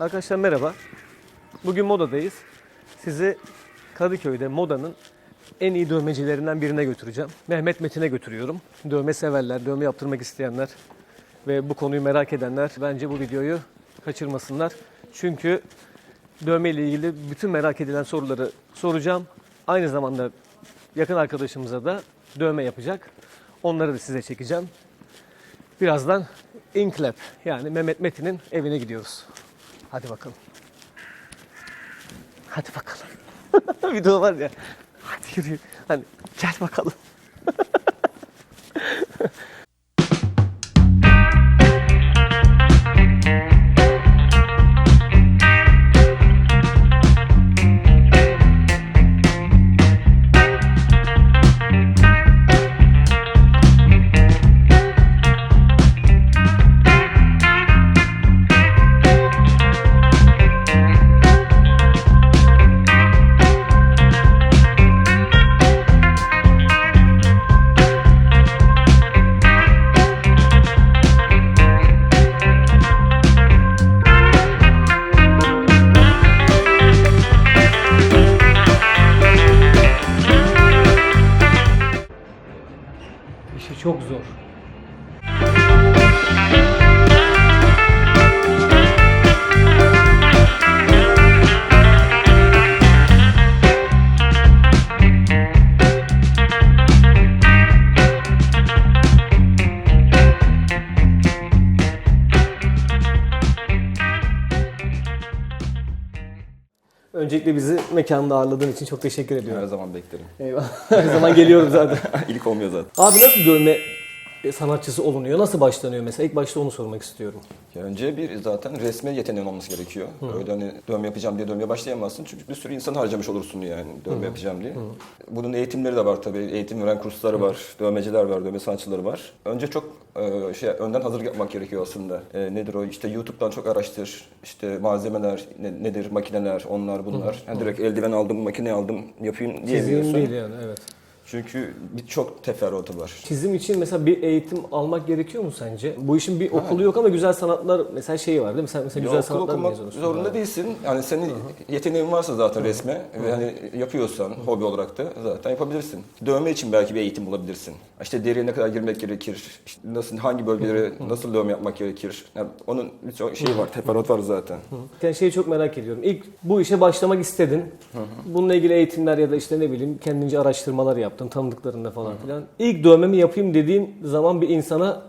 Arkadaşlar merhaba. Bugün modadayız. Sizi Kadıköy'de modanın en iyi dövmecilerinden birine götüreceğim. Mehmet Metin'e götürüyorum. Dövme severler, dövme yaptırmak isteyenler ve bu konuyu merak edenler bence bu videoyu kaçırmasınlar. Çünkü dövme ile ilgili bütün merak edilen soruları soracağım. Aynı zamanda yakın arkadaşımıza da dövme yapacak. Onları da size çekeceğim. Birazdan Inklep yani Mehmet Metin'in evine gidiyoruz. Hadi bakalım. Hadi bakalım. Video var ya. Hadi yürü. Hani gel bakalım. Öncelikle bizi mekanda ağırladığın için çok teşekkür Her ediyorum. zaman beklerim. Eyvallah. Her zaman geliyorum zaten. İlk olmuyor zaten. Abi nasıl dövme sanatçısı olunuyor? Nasıl başlanıyor mesela? İlk başta onu sormak istiyorum. Ya önce bir zaten resme yeteneğin olması gerekiyor. Öyle hani dövme yapacağım diye dövmeye başlayamazsın. Çünkü bir sürü insan harcamış olursun yani dövme yapacağım diye. Bunun eğitimleri de var tabii. Eğitim veren kursları var, dövmeciler var, dövme sanatçıları var. Önce çok e, şey önden hazırlık yapmak gerekiyor aslında. E, nedir o? İşte YouTube'dan çok araştır. İşte malzemeler ne- nedir? Makineler, onlar bunlar. Yani direkt eldiven aldım, makine aldım, yapayım Çizim diyemiyorsun. değil yani evet. Çünkü birçok teferruatı var. Çizim için mesela bir eğitim almak gerekiyor mu sence? Bu işin bir okulu yok ama güzel sanatlar mesela şeyi var değil mi? Sen mesela güzel okul sanatlar okumak mezunusun. zorunda Ha. değilsin. Yani senin yeteneğin varsa zaten resme ve hani yapıyorsan hobi olarak da zaten yapabilirsin. Dövme için belki bir eğitim bulabilirsin. İşte deriye ne kadar girmek gerekir, işte nasıl hangi bölgelere nasıl dövme yapmak gerekir. Yani onun birçok şeyi var, teferruat var zaten. Ben şeyi çok merak ediyorum. İlk bu işe başlamak istedin. Bununla ilgili eğitimler ya da işte ne bileyim kendince araştırmalar yaptın tanıdıklarında falan filan. İlk dövmemi yapayım dediğin zaman bir insana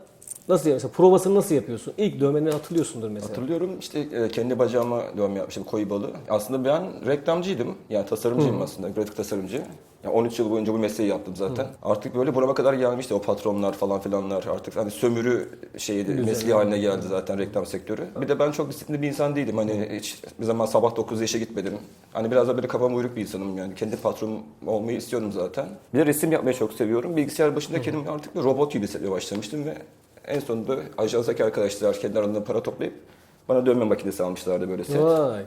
nasıl mesela provasını nasıl yapıyorsun? İlk dövmeni hatırlıyorsundur mesela. Hatırlıyorum işte e, kendi bacağıma dövme yapmıştım koyu balı. Aslında ben reklamcıydım. Yani tasarımcıyım aslında, grafik tasarımcı. Yani 13 yıl boyunca bu mesleği yaptım zaten. Artık böyle burama kadar gelmişti o patronlar falan filanlar. Artık hani sömürü şeydi, mesleği haline geldi zaten reklam sektörü. Bir de ben çok disiplinli bir insan değilim. Hani hiç bir zaman sabah 9 işe gitmedim. Hani biraz da böyle kafam uyruk bir insanım yani. Kendi patronum olmayı istiyorum zaten. Bir de resim yapmayı çok seviyorum. Bilgisayar başında kendimi artık bir robot gibi hissetmeye başlamıştım ve en sonunda ajanstaki arkadaşlar kendi aralarında para toplayıp bana dövme makinesi almışlardı böyle set. Vay.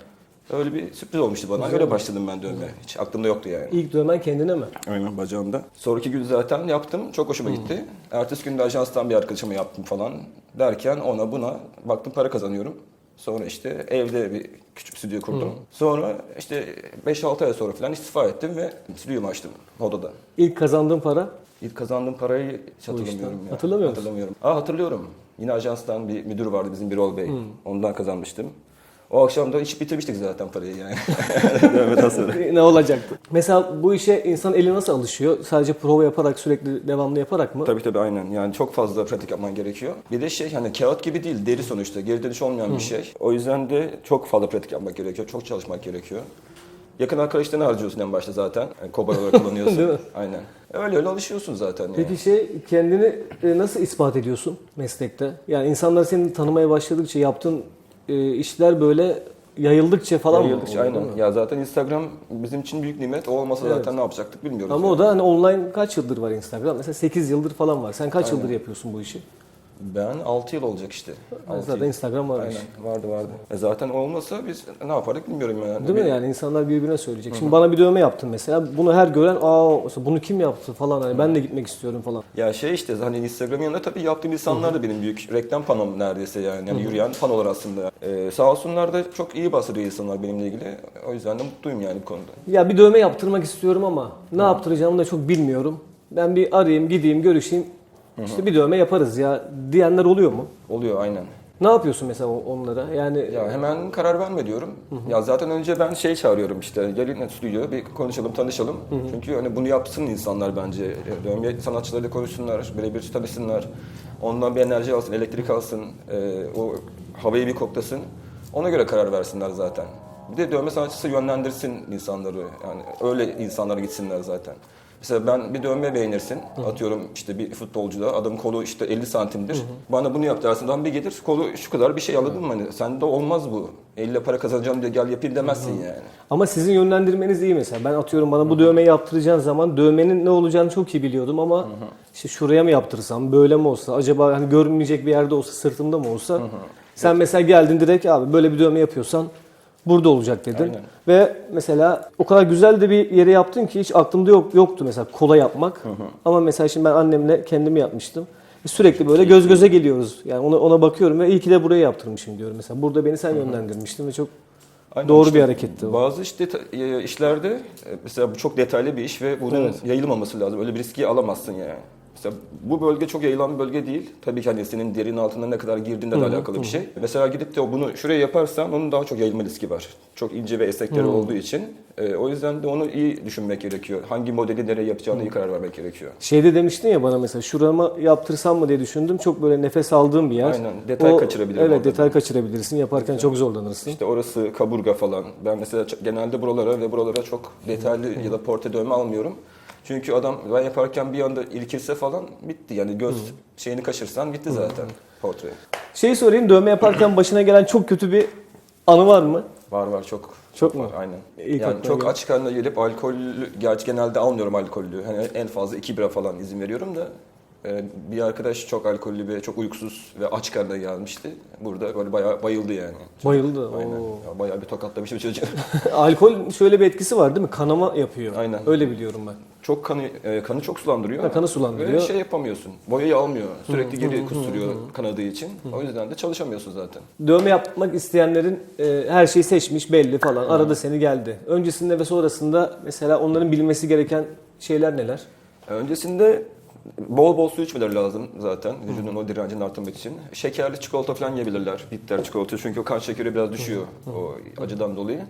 Öyle bir sürpriz olmuştu bana. Öyle başladım ben dövmeye. Hiç aklımda yoktu yani. İlk dövmen kendine mi? Aynen bacağımda. Sonraki gün zaten yaptım. Çok hoşuma gitti. Ertesi gün de ajanstan bir arkadaşıma yaptım falan. Derken ona buna baktım para kazanıyorum. Sonra işte evde bir küçük stüdyo kurdum. Sonra işte 5-6 ay sonra falan istifa ettim ve stüdyomu açtım Moda'da. İlk kazandığın para? İlk kazandığım parayı hiç hatırlamıyorum ya. Hatırlamıyor musun? Hatırlamıyorum. Aa hatırlıyorum. Yine ajanstan bir müdür vardı bizim Birol Bey. Ondan kazanmıştım. O akşam da iş bitirmiştik zaten parayı yani. Dövmeden sonra. ne olacaktı? Mesela bu işe insan eli nasıl alışıyor? Sadece prova yaparak sürekli devamlı yaparak mı? Tabii tabii aynen. Yani çok fazla pratik yapman gerekiyor. Bir de şey hani kağıt gibi değil, deri sonuçta. Geri dönüş olmayan bir şey. O yüzden de çok fazla pratik yapmak gerekiyor. Çok çalışmak gerekiyor. Yakın arkadaşlarını harcıyorsun en başta zaten. Yani kobay olarak kullanıyorsun. Değil mi? Aynen. Öyle öyle alışıyorsun zaten yani. Peki şey kendini e, nasıl ispat ediyorsun meslekte? Yani insanlar seni tanımaya başladıkça yaptığın e, işler böyle yayıldıkça falan mı? Yayıldıkça, değil aynen. mi? Ya zaten Instagram bizim için büyük nimet. O olmasa Evet. zaten ne yapacaktık bilmiyoruz. Ama yani. o da hani online kaç yıldır var Instagram? Mesela 8 yıldır falan var. Sen kaç yıldır yapıyorsun bu işi? Ben 6 yıl olacak işte. Altı Zaten yıl. Instagram varmış. Aynen vardı vardı. E zaten olmasa biz ne yapardık bilmiyorum yani. Değil mi yani insanlar birbirine söyleyecek. Şimdi bana bir dövme yaptın mesela. Bunu her gören aa bunu kim yaptı falan hani ben de gitmek istiyorum falan. Ya şey işte hani Instagram'ın yanında tabii yaptığım insanlar da benim büyük reklam panom neredeyse yani. yani yürüyen panolar aslında. Ee, sağ olsunlar da çok iyi bahsediyor insanlar benimle ilgili. O yüzden de mutluyum yani bu konuda. Ya bir dövme yaptırmak istiyorum ama ne yaptıracağımı da çok bilmiyorum. Ben bir arayayım, gideyim, görüşeyim. İşte bir dövme yaparız ya diyenler oluyor mu? Oluyor aynen. Ne yapıyorsun mesela onlara? Yani Ya hemen karar verme diyorum. Ya zaten önce ben şey çağırıyorum işte gelin stüdyo bir konuşalım tanışalım. Çünkü hani bunu yapsın insanlar bence. E, Dövme sanatçılarıyla konuşsunlar, birebir tanışsınlar. Ondan bir enerji alsın, elektrik alsın, e, o havayı bir koklasın. Ona göre karar versinler zaten. Bir de dövme sanatçısı yönlendirsin insanları. Yani öyle insanlara gitsinler zaten. Mesela ben bir dövme beğenirsin. Atıyorum işte bir futbolcuda adam kolu işte 50 santimdir. Bana bunu yap dersin. Adam bir gelir kolu şu kadar bir şey anladın mı? Hani sende olmaz bu. 50 para kazanacağım diye gel yapayım demezsin yani. ama sizin yönlendirmeniz iyi mesela. Ben atıyorum bana bu dövmeyi yaptıracağın zaman dövmenin ne olacağını çok iyi biliyordum ama işte şuraya mı yaptırsam, böyle mi olsa, acaba hani görünmeyecek bir yerde olsa, sırtımda mı olsa. Sen mesela geldin direkt abi böyle bir dövme yapıyorsan burada olacak dedin. Aynen. Ve mesela o kadar güzel de bir yere yaptın ki hiç aklımda yok yoktu mesela kola yapmak. Ama mesela şimdi ben annemle kendimi yapmıştım. Sürekli böyle göz göze geliyoruz. Yani ona ona bakıyorum ve iyi ki de buraya yaptırmışım diyorum mesela. Burada beni sen yönlendirmiştin ve çok Aynen Doğru işte bir hareketti o. Bazı işte ta- e, işlerde e, mesela bu çok detaylı bir iş ve bunun Evet. yayılmaması lazım. Öyle bir riski alamazsın yani. Mesela bu bölge çok yayılan bir bölge değil. Tabii ki hani senin derinin altına ne kadar girdiğinle de alakalı bir şey. Mesela gidip de bunu şuraya yaparsan onun daha çok yayılma riski var. Çok ince ve esnekleri olduğu için. E, o yüzden de onu iyi düşünmek gerekiyor. Hangi modeli nereye yapacağını iyi karar vermek gerekiyor. Şeyde demiştin ya bana mesela şurama yaptırsam mı diye düşündüm. Çok böyle nefes aldığım bir yer. Aynen, detay kaçırabilirim Evet orada. detay kaçırabilirsin. Yaparken çok zorlanırsın. İşte orası kaburga falan. Ben mesela ç- genelde buralara ve buralara çok detaylı ya da portre dövme almıyorum. Çünkü adam ben yaparken bir anda irkilse falan bitti. Yani göz şeyini kaçırsan bitti zaten portre. Şeyi sorayım dövme yaparken başına gelen çok kötü bir anı var mı? Var var çok. Çok mu? var aynen. İlk yani çok gelen. aç karnına gelip alkollü, gerçi genelde almıyorum alkollü. Hani en fazla iki bira falan izin veriyorum da e, bir arkadaş çok alkollü ve çok uykusuz ve aç karnına gelmişti. Burada böyle bayağı bayıldı yani. Bayıldı. Aynen. Oo. Ya bayağı bir tokatlamışım çocuğu. Alkol şöyle bir etkisi var değil mi? Kanama yapıyor. Aynen. Öyle biliyorum ben. Çok kanı e, kanı çok sulandırıyor. Ha, kanı sulandırıyor. Ve şey yapamıyorsun. Boyayı almıyor. Sürekli geri kusturuyor kanadığı için. O yüzden de çalışamıyorsun zaten. Dövme yapmak isteyenlerin e, her şeyi seçmiş belli falan. Aradı seni geldi. Öncesinde ve sonrasında mesela onların bilmesi gereken şeyler neler? Öncesinde bol bol su içmeleri lazım zaten vücudun o direncini arttırmak için. Şekerli çikolata falan yiyebilirler. Bitter çikolata çünkü o kan şekeri biraz düşüyor o acıdan dolayı.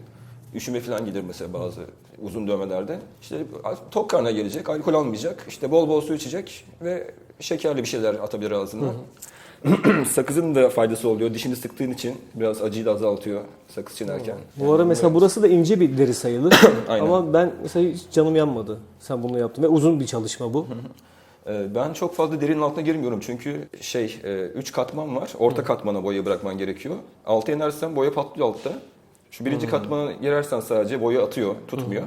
Üşüme falan gelir mesela bazı uzun dövmelerde. İşte tok karnına gelecek, alkol almayacak, işte bol bol su içecek ve şekerli bir şeyler atabilir ağzına. Sakızın da faydası oluyor. Dişini sıktığın için biraz acıyı da azaltıyor sakız çiğnerken. Bu ara mesela burası da ince bir deri sayılır. Ama ben mesela hiç canım yanmadı. Sen bunu yaptın ve uzun bir çalışma bu. Ee, Ben çok fazla derinin altına girmiyorum çünkü şey, 3 katman var. Orta katmana boya bırakman gerekiyor. Alta inersen boya patlıyor altta. Şu birinci katmana girersen sadece boya atıyor, tutmuyor.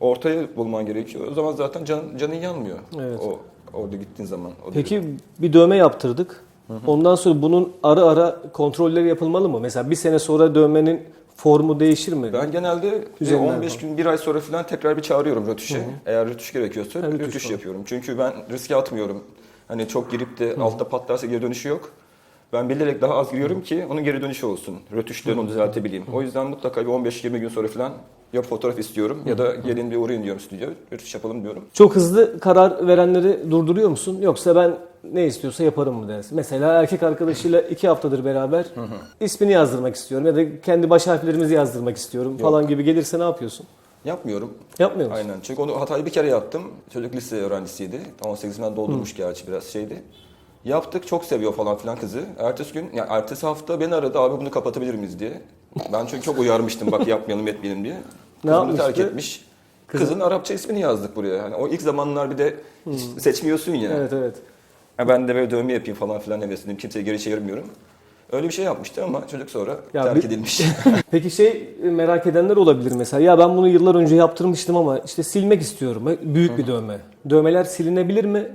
Ortaya bulman gerekiyor. O zaman zaten can, canın yanmıyor. Evet. O orada gittiğin zaman. O. Peki bir dövme yaptırdık. Ondan sonra bunun ara ara kontrolleri yapılmalı mı? Mesela bir sene sonra dövmenin formu değişir mi? Ben genelde bir Üzerinden 15 gün, bir ay sonra falan tekrar bir çağırıyorum rötuşe. Eğer rötuş gerekiyorsa Ha, rötuş yapıyorum. Çünkü ben riske atmıyorum. Hani çok girip de altta patlarsa geri dönüşü yok. Ben bilerek daha az giriyorum ki onun geri dönüşü olsun. Rötuşten onu düzeltebileyim. O yüzden mutlaka bir 15-20 gün sonra falan ya fotoğraf istiyorum ya da gelin bir uğrayın diyorum stüdyoya. Rötuş yapalım diyorum. Çok hızlı karar verenleri durduruyor musun? Yoksa ben ne istiyorsa yaparım mı dersin? Mesela erkek arkadaşıyla iki haftadır beraber ismini yazdırmak istiyorum ya da kendi baş harflerimizi yazdırmak istiyorum falan gibi gelirse ne yapıyorsun? Yapmıyorum. Yapmıyor musun? Aynen. Çünkü onu hatayı bir kere yaptım. Çocuk lise öğrencisiydi. 18'inden doldurmuş gerçi biraz şeydi. Yaptık çok seviyor falan filan kızı. Ertesi gün, yani ertesi hafta beni aradı abi bunu kapatabilir miyiz diye. Ben çünkü çok uyarmıştım bak yapmayalım etmeyelim diye. Ne Kız bunu terk yapmıştı? etmiş. Kızın Arapça ismini yazdık buraya. Hani o ilk zamanlar bir de seçmiyorsun ya. Evet evet. Ha ben de böyle dövme yapayım falan filan hevesliyim. Kimseye geri çevirmiyorum. Öyle bir şey yapmıştı ama çocuk sonra Ya terk bir- edilmiş. Peki şey e, merak edenler olabilir mesela. Ya ben bunu yıllar önce yaptırmıştım ama işte silmek istiyorum. Büyük bir dövme. Dövmeler silinebilir mi?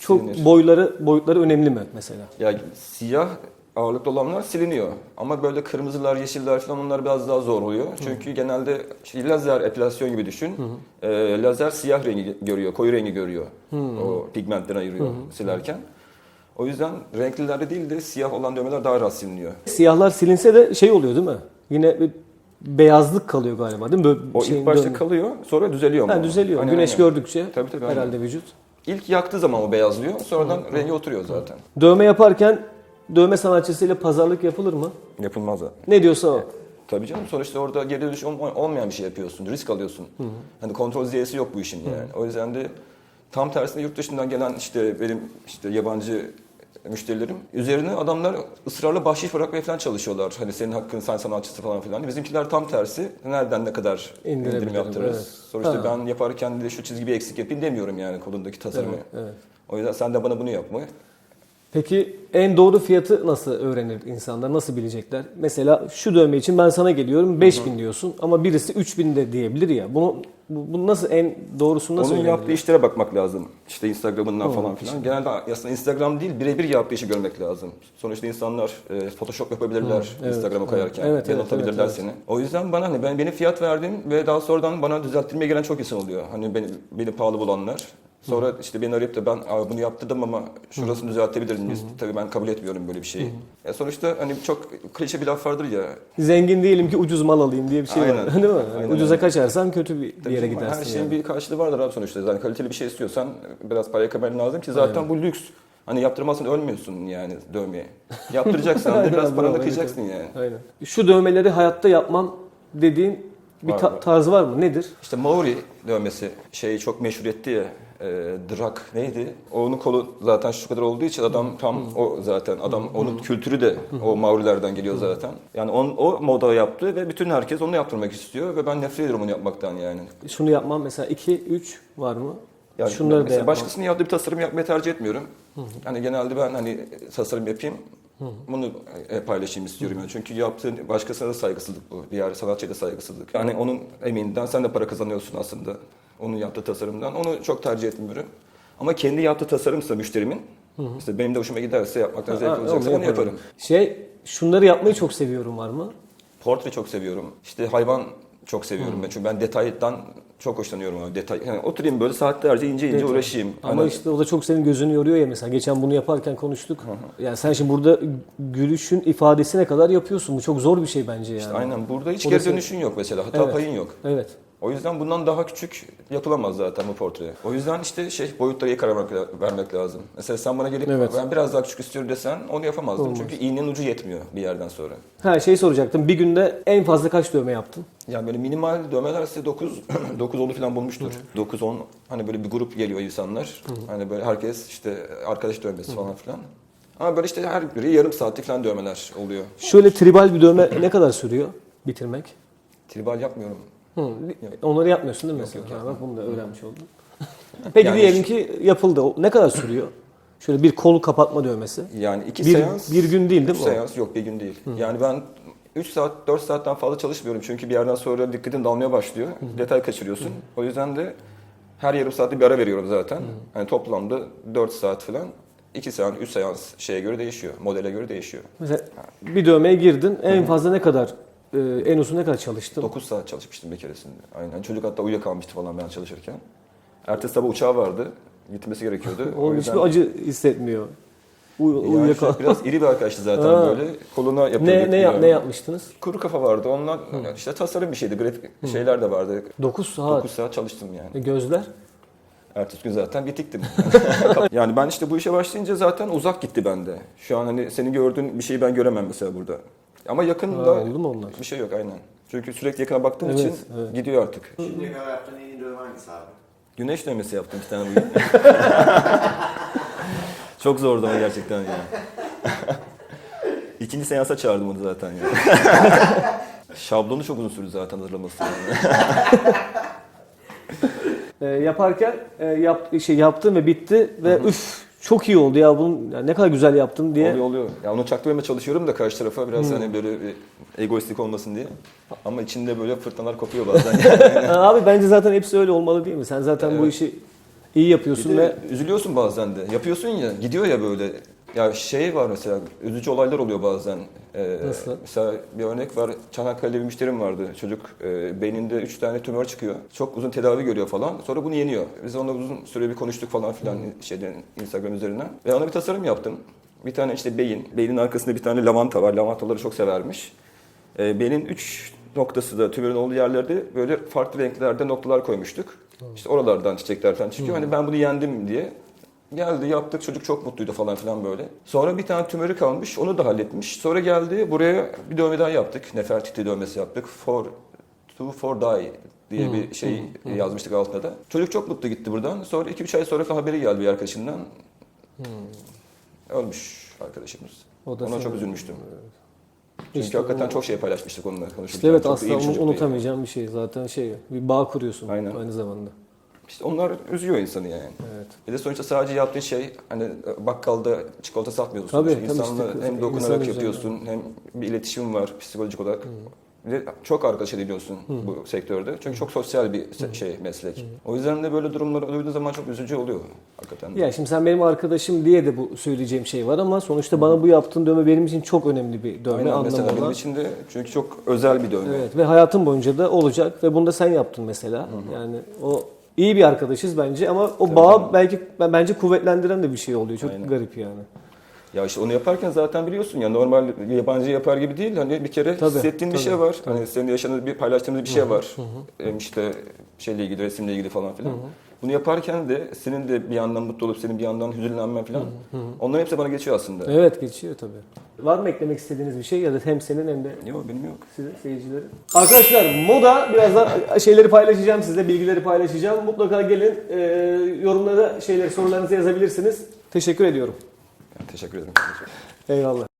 Çok Silinir. boyları boyutları önemli mi mesela? Ya siyah ağırlıklı olanlar siliniyor. Ama böyle kırmızılar, yeşiller falan onlar biraz daha zor oluyor. Çünkü genelde şey, lazer epilasyon gibi düşün. Ee, lazer siyah rengi görüyor, koyu rengi görüyor. O pigmentleri ayırıyor silerken. O yüzden renklilerde değil de siyah olan dövmeler daha rahat siliniyor. Siyahlar silinse de şey oluyor değil mi? Yine bir beyazlık kalıyor galiba değil mi? Böyle O ilk başta dönme- kalıyor, sonra düzeliyor. Ha, düzeliyor. Aynen, Güneş aynen. gördükçe Tabii, tabii, aynen. herhalde vücut. İlk yaktığı zaman o beyazlıyor, sonradan rengi oturuyor zaten. Dövme yaparken dövme sanatçısıyla pazarlık yapılır mı? Yapılmaz zaten. Ne diyorsa o. Tabii canım sonuçta orada geri dönüş olm- olmayan bir şey yapıyorsun. Risk alıyorsun. Hani kontrol ziyesi yok bu işin yani. O yüzden de tam tersine yurt dışından gelen işte benim işte yabancı müşterilerim üzerine adamlar ısrarla bahşiş bırakmaya falan çalışıyorlar. Hani senin hakkın sen sanatçısı falan filan. Bizimkiler tam tersi. Nereden ne kadar indirim yaptırırız. evet. Sonuçta Ha. ben yaparken de şu çizgi bir eksik yapayım demiyorum yani kolundaki tasarımı. Evet, evet. O yüzden sen de bana bunu yapma. Peki en doğru fiyatı nasıl öğrenir insanlar? Nasıl bilecekler? Mesela şu dövme için ben sana geliyorum 5000 diyorsun ama birisi 3000 de diyebilir ya. Bunu bu, bu nasıl en doğrusunu nasıl Onun yaptığı işlere bakmak lazım. İşte Instagram'ından falan filan. Genelde aslında Instagram değil, birebir yaptığı işi görmek lazım. Sonuçta insanlar e, Photoshop yapabilirler evet, Instagram'a evet. koyarken. Evet, evet, yanıltabilirler evet, seni. O yüzden bana hani ben benim fiyat verdiğim ve daha sonradan bana düzelttirmeye gelen çok insan oluyor. Hani beni, beni pahalı bulanlar. Sonra işte beni arayıp da ben "Aa, bunu yaptırdım ama şurasını düzeltebilir miyiz? Tabii ben kabul etmiyorum böyle bir şeyi. Ya sonuçta hani çok klişe bir laf vardır ya. Zengin değilim ki ucuz mal alayım diye bir şey var. Aynen. Değil mi? Aynen Ucuza kaçarsan kötü bir, Tabii yere gidersin. Her şeyin yani. bir karşılığı vardır abi sonuçta. Yani kaliteli bir şey istiyorsan biraz para kamen lazım ki zaten bu lüks. Hani yaptırmazsan ölmüyorsun yani dövmeye. Yaptıracaksan da biraz Aynen, paranı kıyacaksın yani. Aynen. Şu dövmeleri hayatta yapmam dediğin bir Var, ta- var. tarz var mı? Nedir? İşte Maori dövmesi şeyi çok meşhur etti ya. E, Drak neydi? Onun kolu zaten şu kadar olduğu için adam tam o zaten. Adam onun kültürü de o Maorilerden geliyor zaten. Yani on, o moda yaptı ve bütün herkes onu yaptırmak istiyor ve ben nefret ediyorum onu yapmaktan yani. Şunu yapmam mesela 2 3 var mı? Yani Şunları da mesela yapmam. başkasının yaptığı bir tasarım yapmayı tercih etmiyorum. Hani genelde ben hani tasarım yapayım, bunu e, paylaşayım istiyorum. Yani. Çünkü yaptığın başkasına da saygısızlık bu. Diğer sanatçıya da saygısızlık. Yani onun emeğinden sen de para kazanıyorsun aslında. Onun yaptığı tasarımdan. Onu çok tercih etmiyorum. Ama kendi yaptığı tasarımsa müşterimin, işte benim de hoşuma giderse yapmaktan zevk Ha, alacaksa onu yaparım. Şey şunları yapmayı çok seviyorum var mı? Portre çok seviyorum. İşte hayvan çok seviyorum ben. Çünkü ben detaydan çok hoşlanıyorum. Abi. Detay, yani oturayım böyle saatlerce ince ince Detay. uğraşayım. Ama Hani- işte o da çok senin gözünü yoruyor ya mesela. Geçen bunu yaparken konuştuk. Yani sen şimdi burada gülüşün ifadesine kadar yapıyorsun. Bu çok zor bir şey bence yani. Aynen burada hiç O geri senin- dönüşün yok mesela. Hata Evet. payın yok. Evet. O yüzden bundan daha küçük yapılamaz zaten bu portre. O yüzden işte şey boyutlara iyi karar vermek- vermek lazım. Mesela sen bana gelip Evet. ben biraz daha küçük istiyorum desen onu yapamazdım. Olmaz. Çünkü iğnenin ucu yetmiyor bir yerden sonra. Ha şey soracaktım. Bir günde en fazla kaç dövme yaptın? Yani böyle minimal dövmeler size 9 9 10'u falan bulmuştur. 9 10 hani böyle bir grup geliyor insanlar. Hani böyle herkes işte arkadaş dövmesi falan filan. Ama böyle işte her biri yarım saatlik falan dövmeler oluyor. Şöyle tribal bir dövme ne kadar sürüyor bitirmek? Tribal yapmıyorum. Hı, onları yapmıyorsun değil mi mesela? Ha, bak bunu da öğrenmiş oldum. Peki Yani diyelim ki yapıldı. Ne kadar sürüyor? Şöyle bir kol kapatma dövmesi. Yani iki Bir, seans bir gün değil değil mi? seans yok bir gün değil. Yani ben 3 saat 4 saatten fazla çalışmıyorum çünkü bir yerden sonra dikkatin dalmaya başlıyor. Detay kaçırıyorsun. O yüzden de her yarım saatte bir ara veriyorum zaten. Yani toplamda 4 saat falan. 2 seans, 3 seans şeye göre değişiyor. Modele göre değişiyor. Mesela bir dövmeye girdin. En fazla ne kadar e, en uzun ne kadar çalıştın? 9 saat çalışmıştım bir keresinde. Aynen. Çocuk hatta uyuyakalmıştı falan ben çalışırken. Ertesi sabah uçağı vardı. Gitmesi gerekiyordu. O Oğlum yüzden hiçbir acı hissetmiyor. Uy, yani uyuyakal- şöyle biraz iri bir arkadaştı zaten Ha. böyle. Koluna yapıyorduk. Ne ne yap, ne yapmıştınız? Kuru kafa vardı. Onlar işte tasarım bir şeydi. Grafik şeyler de vardı. 9 saat. 9 saat çalıştım yani. E, Gözler? Ertesi gün zaten bitiktim. yani ben işte bu işe başlayınca zaten uzak gitti bende. Şu an hani senin gördüğün bir şeyi ben göremem mesela burada. Ama yakında Ha, oldu mu onlar? bir şey yok aynen. Çünkü sürekli yakına baktığım Evet, için evet. gidiyor artık. Şimdiye kadar yaptığın en iyi dövme hangisi abi? Güneş dövmesi yaptım bir tane bugün. Çok zordu ama gerçekten yani. İkinci seansa çağırdım onu zaten yani. Şablonu çok uzun sürdü zaten hazırlaması. Yani. E, yaparken e, yap, şey yaptın ve bitti ve üf çok iyi oldu ya bunun ya ne kadar güzel yaptın diye. Oluyor oluyor. Ya onu çaktırmaya çalışıyorum da karşı tarafa biraz hani böyle bir egoistik olmasın diye. Ama içinde böyle fırtınalar kopuyor bazen. Ha, Abi bence zaten hepsi öyle olmalı değil mi? Sen zaten bu Evet. işi İyi yapıyorsun ve üzülüyorsun bazen de. Yapıyorsun ya, gidiyor ya böyle. Ya şey var mesela, üzücü olaylar oluyor bazen. Ee, Nasıl? Mesela bir örnek var, Çanakkale'de bir müşterim vardı. Çocuk e, beyninde 3 tane tümör çıkıyor. Çok uzun tedavi görüyor falan. Sonra bunu yeniyor. Biz onunla uzun süre bir konuştuk falan filan şeyden, Instagram üzerinden. Ve ona bir tasarım yaptım. Bir tane işte beyin, beynin arkasında bir tane lavanta var. Lavantaları çok severmiş. E, beynin 3 noktası da tümörün olduğu yerlerde böyle farklı renklerde noktalar koymuştuk. İşte oralardan çiçekler falan çıkıyor. Hani ben bunu yendim diye Geldi yaptık çocuk çok mutluydu falan filan böyle. Sonra bir tane tümörü kalmış onu da halletmiş. Sonra geldi buraya bir dövme daha yaptık. Nefertiti dövmesi yaptık. For to for die diye bir şey yazmıştık altına da. Çocuk çok mutlu gitti buradan. Sonra 2-3 ay sonra haberi geldi bir arkadaşından. Ölmüş arkadaşımız. O da Ona çok üzülmüştüm. Çünkü İşte hakikaten o- çok şey paylaşmıştık onunla konuşurken. işte evet Çok aslında unutamayacağım bir şey zaten şey bir bağ kuruyorsun Aynen. aynı zamanda. İşte onlar üzüyor insanı yani. Evet. Bir de sonuçta sadece yaptığın şey hani bakkalda çikolata satmıyorsun. Tabii, tabii İnsanla işte hem dokunarak üzerine. yapıyorsun hem bir iletişim var psikolojik olarak. Ve çok arkadaş ediniyorsun bu sektörde. Çünkü çok sosyal bir se- şey meslek. O yüzden de böyle durumlar duyduğun zaman çok üzücü oluyor hakikaten. Ya şimdi sen benim arkadaşım diye de bu söyleyeceğim şey var ama sonuçta bana bu yaptığın dövme benim için çok önemli bir dövme Aynen mesela anlamı benim olan. için de çünkü çok özel bir dövme. Evet ve hayatım boyunca da olacak ve bunu da sen yaptın mesela. Yani o iyi bir arkadaşız bence ama o Tabii bağı canım. belki ben- bence kuvvetlendiren de bir şey oluyor. Çok Aynen. garip yani. Ya işte onu yaparken zaten biliyorsun ya normal yabancı yapar gibi değil. Hani bir kere Tabii, hissettiğin bir şey var. Hani senin yaşadığın bir paylaştığımız bir şey var. Hem işte şeyle ilgili, resimle ilgili falan filan. Bunu yaparken de senin de bir yandan mutlu olup senin bir yandan hüzünlenmen falan. Onların hepsi bana geçiyor aslında. Evet geçiyor tabii. Var mı eklemek istediğiniz bir şey ya da hem senin hem de Yok benim yok. size seyircilerin? Arkadaşlar moda birazdan şeyleri paylaşacağım size bilgileri paylaşacağım. Mutlaka gelin e, yorumlara şeyleri sorularınızı yazabilirsiniz. Teşekkür ediyorum. Yani teşekkür ederim. Eyvallah.